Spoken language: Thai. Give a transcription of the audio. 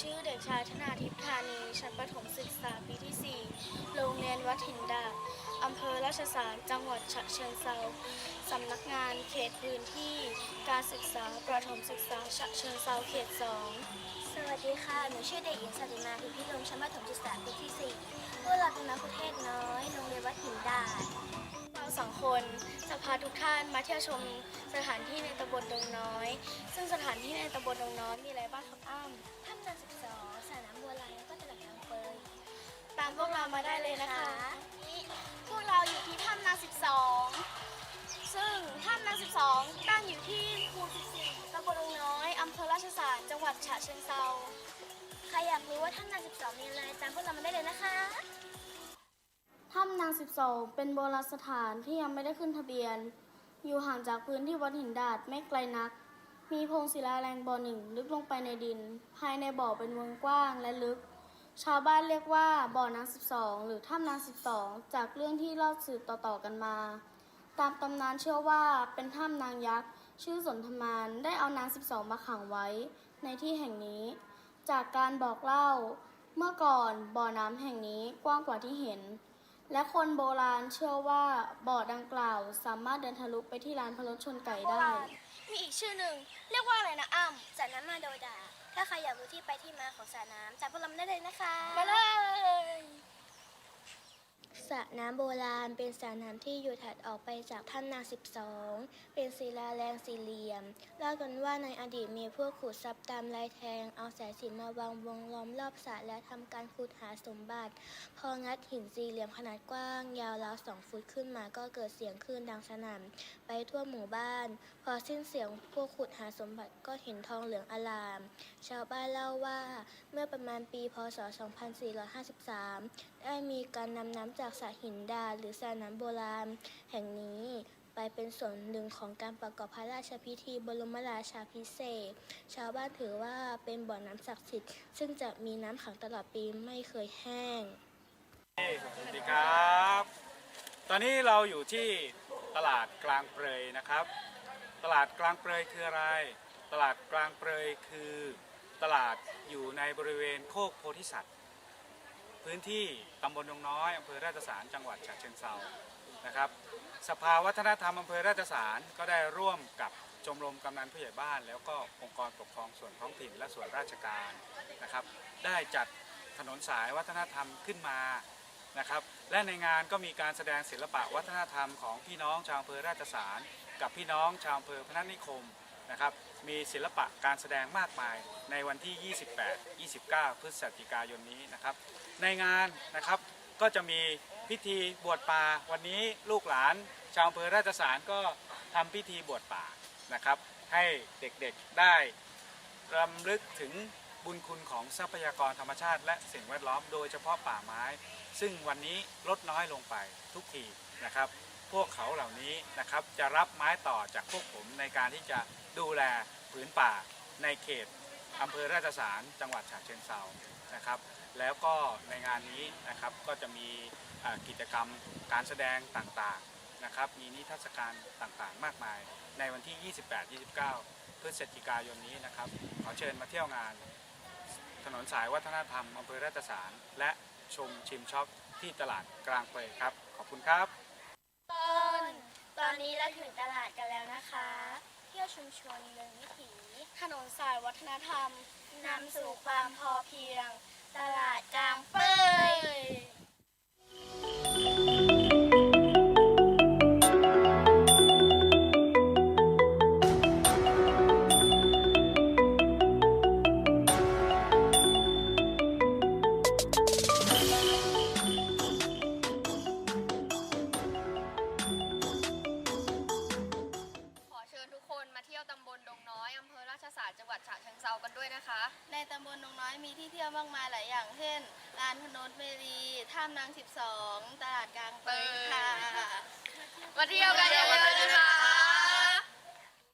ชื่อเด็กชายธนาทิพย์ธานี ชั้นประถมศึกษาปีที่ 4 โรงเรียนวัดหินดาอำเภอราชสารจังหวัดฉะเชิงเซาสำนักงานเขตพื้นที่ การศึกษาประถมศึกษาฉะเชิงเซาเขต 2 สวัสดีค่ะ หนูชื่อเด็กหญิงสติมาพิพิลมชั้นประถมศึกษาปีที่ 4 พวกเราเป็นนักเทศน้อย โรงเรียนวัดหินดาเราสองคนจะพาทุกท่านมาเที่ยวชมสถานที่ในตำบลดงน้อย ตำบลดงน้อยมีอะไรบ้างครับอ้ำถ้ำจันทร์12สระน้ำบัวลายแล้วก็ตลาดกลางเปยตามพวกเรามาได้เลยนะคะพวกเราอยู่ที่ถ้ำนาง12ซึ่งถ้ำนาง12ตั้งอยู่ที่หมู่14ตำบลดงน้อยอำเภอราชสารจังหวัดฉะเชิงเทราใครอยากรู้ว่าถ้ำนาง12มีอะไรตามพวกเรามาได้เลยนะคะถ้ำนาง12 เป็นโบราณสถานที่ยังไม่ได้ขึ้นทะเบียน อยู่ห่างจากพื้นที่วัดหินดาดไม่ไกลนัก มีโพรงศิลาแรงบ่อหนึ่งลึกลงไปในดิน ภายในบ่อเป็นวงกว้างและลึก ชาวบ้านเรียกว่าบ่อนาง12 หรือถ้ำนาง12 จากเรื่องที่เล่าสืบต่อๆกันมา ตามตำนานเชื่อว่าเป็นถ้ำนางยักษ์ ชื่อสนธมานได้เอานาง 12 มาขังไว้ ในที่แห่งนี้ จากการบอกเล่า เมื่อก่อนบ่อน้ำแห่งนี้กว้างกว่าที่เห็น และคนโบราณเชื่อว่าบ่อดังกล่าวสามารถเดินทะลุไปที่ร้านพะโล้ชนไก่ได้ มีอีกชื่อหนึ่งเรียกว่าอะไรนะอ้ำสระน้ำมาโดดา ถ้าใครอยากรู้ที่ไปที่มาของสระน้ำตามพวกเรามาได้เลยนะคะ มาเลยสระ น้ำโบราณเป็นสระน้ำที่อยู่ถัดออกไปจากถ้ำนาง12 เป็นศิลาแรงสี่เหลี่ยมเล่ากันว่าในอดีตมีพวกขุดทรัพย์ตามลายแทง เอาสายสิญจนมาวางวงล้อมรอบสระและทำการขุดหาสมบัติ พองัดหินสี่เหลี่ยมขนาดกว้าง ยาวราวสองฟุตขึ้นมาก็เกิดเสียงคลื่นดังสนั่นไปทั่วหมู่บ้าน พอสิ้นเสียงพวกขุดหาสมบัติก็เห็นทองเหลืองอลาม ชาวบ้านเล่าว่าเมื่อประมาณปีพศ 2453 ได้มีการนำน้ำจากสระหินดาหรือสระน้ำโบราณ แห่งนี้ไปเป็นส่วนหนึ่งของการประกอบพระราชพิธีบรมราชาพิเศษ ชาวบ้านถือว่าเป็นบ่อน้ำศักดิ์สิทธิ์ซึ่งจะมีน้ำขังตลอดปีไม่เคยแห้งสวัสดีครับ ตอนนี้เราอยู่ที่ตลาดกลางเปรยนะครับ ตลาดกลางเปรยคืออะไร ตลาดกลางเปรยคือ ตลาดอยู่ในบริเวณโคกโพธิสัตว์ พื้นที่ตำบลดงน้อยอำเภอราชสารจังหวัดฉะเชิงเทรานะครับ สภาวัฒนธรรมอำเภอราชสารก็ได้ร่วมกับชมรมกำนันผู้ใหญ่บ้าน แล้วก็องค์กรปกครองส่วนท้องถิ่นและส่วนราชการนะครับ ได้จัดถนนสายวัฒนธรรมขึ้นมานะครับและในงานก็มีการแสดงศิลปะวัฒนธรรมของพี่น้องชาวอำเภอราชสารกับพี่น้องชาวอำเภอพนัสนิคมนะครับ มีศิลปะการแสดงมากมายในวันที่ 28 29 พฤศจิกายนนี้นะครับ ในงานนะครับก็จะมีพิธีบวชป่าวันนี้ลูกหลาน ชาวอำเภอราชสารก็ทำพิธีบวชป่านะครับ ให้เด็กๆได้รำลึกถึงบุญคุณของทรัพยากรธรรมชาติ และสิ่งแวดล้อมโดยเฉพาะป่าไม้ ซึ่งวันนี้ลดน้อยลงไปทุกทีนะครับ พวกเขาเหล่านี้นะครับจะรับไม้ต่อจากพวกผมในการที่จะดูแลผืนป่าในเขตอำเภอราชสารจังหวัดฉะเชิงเทรานะครับ แล้วก็ในงานนี้นะครับก็จะมีกิจกรรมการแสดงต่างๆนะครับ มีนิทรรศการต่างๆ มากมาย ในวันที่ 28-29 พฤศจิกายนนี้นะครับ ขอเชิญมาเที่ยวงาน ถนนสายวัฒนธรรมอำเภอราชสารและชมชิมช็อปที่ตลาดกลางเปรยครับ ขอบคุณครับ อนนี้เราถึงตลาดกันแล้วนะคะ เที่ยวชุมชนเมืองวิถี ถนนสายวัฒนธรรม นำสู่ความพอเพียง ตลาดกลางเปย ในตำบลนงน้อยมีที่เที่ยวมากมายหลายอย่าง เช่นลานพนนเมรีถ้ำนาง 12 ตลาดกลางเปิงค่ะ มาเที่ยวกันเยอะๆนะคะ